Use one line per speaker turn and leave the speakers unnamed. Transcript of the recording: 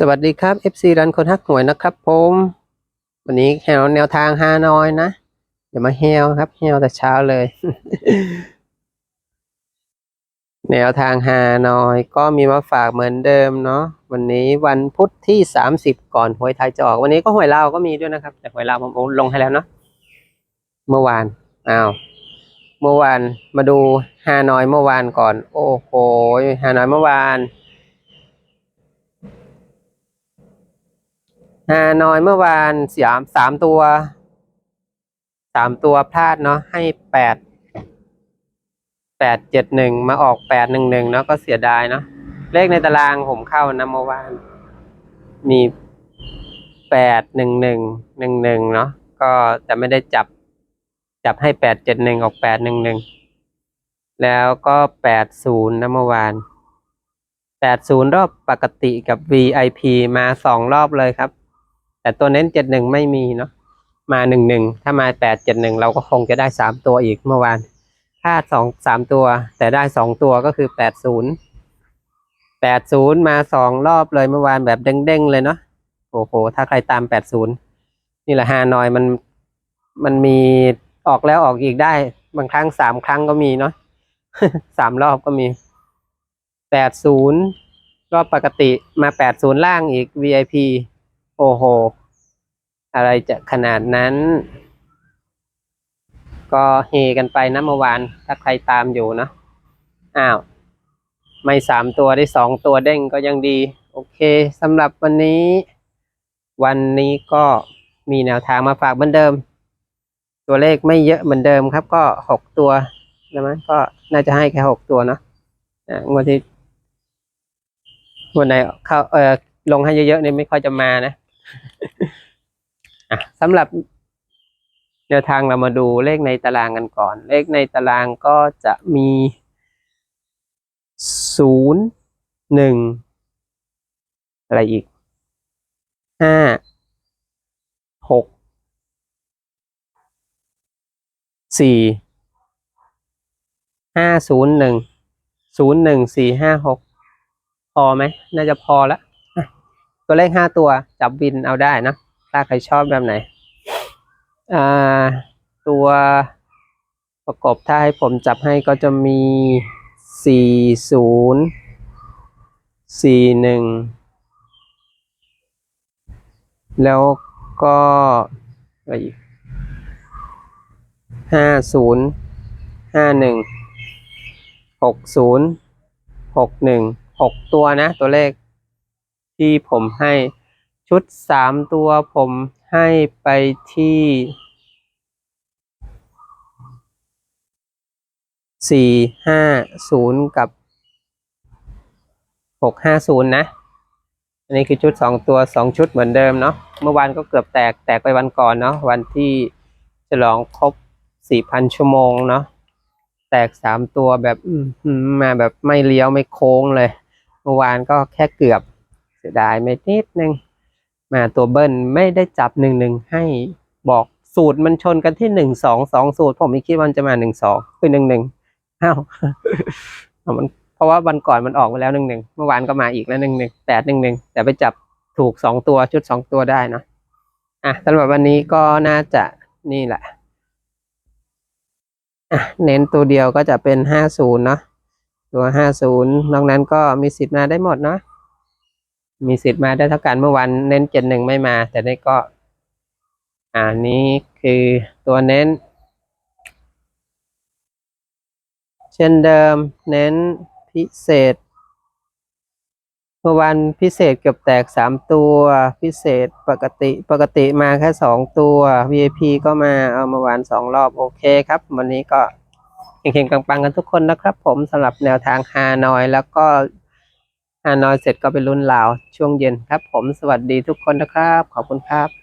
สวัสดีครับ FC รันคนฮักหวยนะครับผมวันนี้แนวแนวทางฮานอยนะเดี๋ยวมาเฮลครับเฮลแต่เช้าเลย แนวทางฮานอยก็มีมาฝากเหมือนเดิมเนาะวันนี้วันพุธที่ 30 ก่อนหวยไทยจะออก วันนี้ก็หวยลาวก็มีด้วยนะครับ แต่หวยลาวผมลงให้แล้วเนาะเมื่อวานอ้าวเมื่อวานมาดูฮานอยเมื่อวานก่อน โอ้โหฮานอยเมื่อวาน ฮานอยเมื่อวานสามสามตัวสามตัวพลาดเนาะให้แปดแปดเจ็ดหนึ่งมาออกแปดหนึ่งหนึ่งเนาะก็เสียดายเนาะเลขในตารางผมเข้านะเมื่อวาน มีแปดหนึ่งหนึ่งหนึ่งหนึ่งเนาะก็จะไม่ได้จับจับให้แปดเจ็ดหนึ่งออกแปดหนึ่งหนึ่งแล้วก็แปดศูนย์นะเมื่อวานแปดศูนย์รอบปกติกับ VIP มาสองรอบเลยครับ แต่ตัวเน้นเจ็ดหนึ่งไม่มีเนาะมาหนึ่งหนึ่งถ้ามาแปดเจ็ดหนึ่งเราก็คงจะได้สามตัวอีกเมื่อวานพลาดสองสามตัว แต่ได้สองตัวก็คือแปดศูนย์แปดศูนย์มาสองรอบเลยเมื่อวานแบบเด้งๆเลยเนาะโอ้โหถ้าใครตามแปดศูนย์นี่แหละฮานอยมันมันมีออกแล้วออกอีกได้ บางครั้งสามครั้งก็มีเนาะสามรอบก็มีแปดศูนย์รอบปกติมาแปดศูนย์ล่างอีก VIP โอ้โห อะไรจะขนาดนั้น ก็เฮกันไปนะเมื่อวาน ถ้าใครตามอยู่เนะอ้าว ไม่สามตัวได้สองตัวเด้งก็ยังดี โอเคสำหรับวันนี้ วันนี้ก็มีแนวทางมาฝากเหมือนเดิม ตัวเลขไม่เยอะเหมือนเดิมครับ ก็หกตัวใช่ไหมก็น่าจะให้แค่หกตัวเนาะงวดที่วันไหนเข้าเออลงให้เยอะๆเนี่ยไม่ค่อยจะมานะ สำหรับแนวทางเรามาดูเลขในตารางกันก่อน เลขในตารางก็จะมีศูนย์หนึ่งอะไรอีกห้าหกสี่ห้าศูนย์หนึ่งศูนย์หนึ่งสี่ห้าหกพอไหม น่าจะพอแล้ว ตัวเลขห้าตัวจับวินเอาได้นะถ้าใครชอบแบบไหนอ่าตัวประกบถ้าให้ผมจับให้ก็จะมีสี่ศูนย์สี่หนึ่งแล้วก็อะไรอีกห้าศูนย์ห้าหนึ่งหกศูนย์หกหนึ่งหกตัวนะตัวเลข ที่ผมให้ชุดสามตัวผมให้ไปที่สี่ห้าศูนย์กับหกห้าศูนย์นะ อันนี้คือชุดสองตัวสองชุดเหมือนเดิมเนาะ เมื่อวานก็เกือบแตกแตกไปวันก่อนเนาะ วันที่ฉลองครบสี่พันชั่วโมงเนาะ แตกสามตัวแบบมาแบบไม่เลี้ยวไม่โค้งเลย เมื่อวานก็แค่เกือบ สียดายไม่นิดนึงมาตัวเบิ้ลไม่ได้จับหนึ่งหนึ่งให้บอกสูตรมันชนกันที่หนึ่งสองสองสูตร ผมไม่คิดว่ามันจะมาหนึ่งสองคือหนึ่งหนึ่งอ้าวมันเพราะว่าวันก่อนมันออกมาแล้วหนึ่งหนึ่งเมื่อวานก็มาอีกแล้วหนึ่งหนึ่งแปดหนึ่งหนึ่งแต่ไปจับถูกสองตัวชุดสองตัวได้เนะอะสำหรับวันนี้ก็น่าจะนี่แหละอะเน้นตัวเดียวก็จะเป็นห้าศูนย์เนาะตัวห้าศูนย์นอกนั้นก็มีสิทธิ์มาได้หมดเนาะ มีสิทธิ์มาได้เท่ากันเมื่อวันเน้นเจ็ดหนึ่งไม่มา แต่นี่ก็ อ่านี้คือตัวเน้น เช่นเดิมเน้นพิเศษ เมื่อวันพิเศษเกือบแตกสามตัว พิเศษปกติปกติมาแค่สองตัว VIP ก็มาเอามื่อวานสองรอบโอเคครับ วันนี้ก็เข่งๆปังๆกันทุกคนนะครับ ผมสำหรับแนวทางฮานอยแล้วก็ ฮานอยเสร็จก็ไปรุ่นลาวช่วงเย็นครับ ผมสวัสดีทุกคนนะครับ ขอบคุณครับ